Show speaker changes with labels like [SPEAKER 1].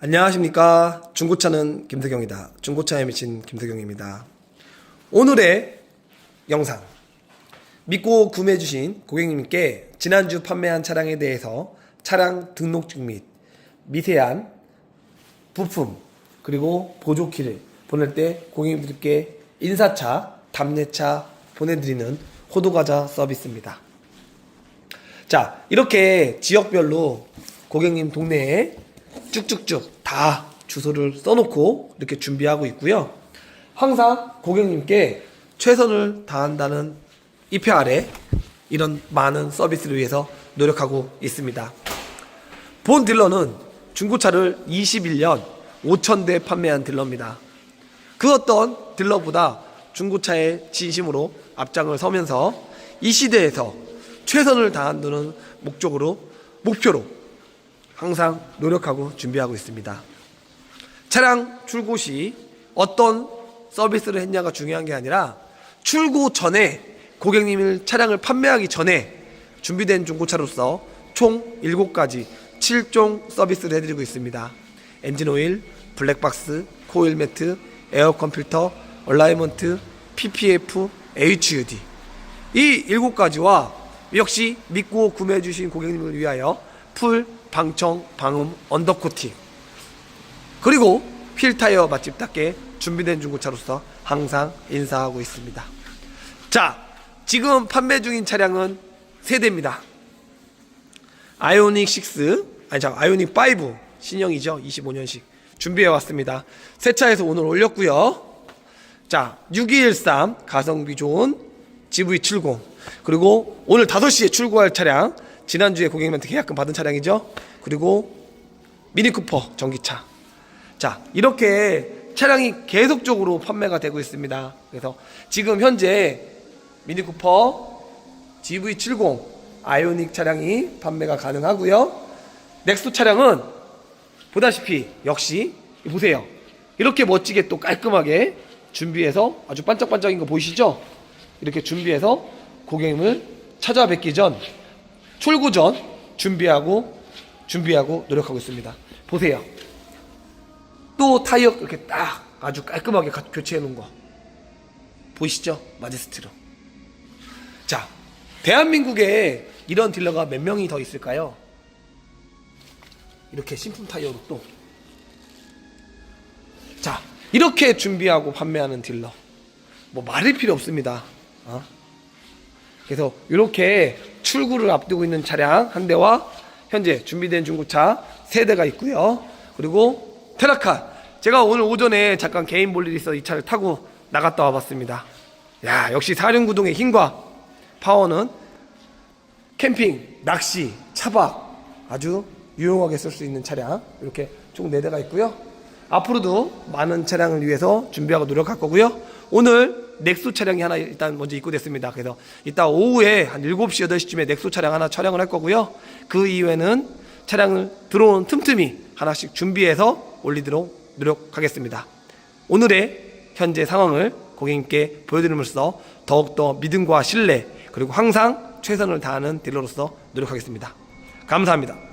[SPEAKER 1] 안녕하십니까. 중고차는 김태경이다. 중고차에 미친 김태경입니다. 오늘의 영상. 믿고 구매해주신 고객님께 지난주 판매한 차량에 대해서 차량 등록증 및 미세한 부품 그리고 보조키를 보낼 때 고객님들께 인사차, 답례차 보내드리는 호두과자 서비스입니다. 자, 이렇게 지역별로 고객님 동네에 쭉쭉쭉 다 주소를 써놓고 이렇게 준비하고 있고요. 항상 고객님께 최선을 다한다는 입회 아래 이런 많은 서비스를 위해서 노력하고 있습니다. 본 딜러는 중고차를 21년 5,000대 판매한 딜러입니다. 그 어떤 딜러보다 중고차의 진심으로 앞장을 서면서 이 시대에서 최선을 다한다는 목적으로 목표로 항상 노력하고 준비하고 있습니다. 차량 출고 시 어떤 서비스를 했냐가 중요한 게 아니라 출고 전에 고객님을 차량을 판매하기 전에 준비된 중고차로서 총 7가지 7종 서비스를 해드리고 있습니다. 엔진 오일, 블랙박스, 코일 매트, 에어 컴퓨터, 얼라이먼트, PPF, HUD 이 7가지와 역시 믿고 구매해 주신 고객님을 위하여 풀, 방청, 방음, 언더코팅 그리고 필타이어 맛집답게 준비된 중고차로서 항상 인사하고 있습니다. 자, 지금 판매 중인 차량은 세 대입니다. 아이오닉 6, 아니 잠깐 아이오닉 5 신형이죠. 25년식 준비해 왔습니다. 새 차에서 오늘 올렸고요. 자, 6213 가성비 좋은 GV70 그리고 오늘 5시에 출고할 차량 지난주에 고객님한테 계약금 받은 차량이죠. 그리고 미니쿠퍼 전기차. 자, 이렇게 차량이 계속적으로 판매가 되고 있습니다. 그래서 지금 현재 미니쿠퍼 GV70 아이오닉 차량이 판매가 가능하고요. 넥소 차량은 보다시피 역시 보세요. 이렇게 멋지게 또 깔끔하게 준비해서 아주 반짝반짝인 거 보이시죠? 이렇게 준비해서 고객님을 찾아뵙기 전 출고 전 준비하고 준비하고 노력하고 있습니다. 보세요. 또 타이어 이렇게 딱 아주 깔끔하게 가- 교체해 놓은 거 보이시죠? 마제스티로. 자, 대한민국에 이런 딜러가 몇 명이 더 있을까요? 이렇게 신품 타이어로 또. 자, 이렇게 준비하고 판매하는 딜러. 뭐 말일 필요 없습니다. 어? 그래서 이렇게 출구를 앞두고 있는 차량 한 대와 현재 준비된 중고차 세 대가 있고요. 그리고 테라카. 제가 오늘 오전에 잠깐 개인 볼 일이 있어 이 차를 타고 나갔다 와봤습니다. 야, 역시 사륜구동의 힘과 파워는 캠핑, 낚시, 차박 아주 유용하게 쓸 수 있는 차량 이렇게 총 4대가 있고요. 앞으로도 많은 차량을 위해서 준비하고 노력할 거고요. 오늘 넥소 차량이 하나 일단 먼저 입고됐습니다. 그래서 이따 오후에 한 7시, 8시쯤에 넥소 차량 하나 촬영을 할 거고요. 그 이후에는 차량을 들어오는 틈틈이 하나씩 준비해서 올리도록 노력하겠습니다. 오늘의 현재 상황을 고객님께 보여드림으로써 더욱더 믿음과 신뢰 그리고 항상 최선을 다하는 딜러로서 노력하겠습니다. 감사합니다.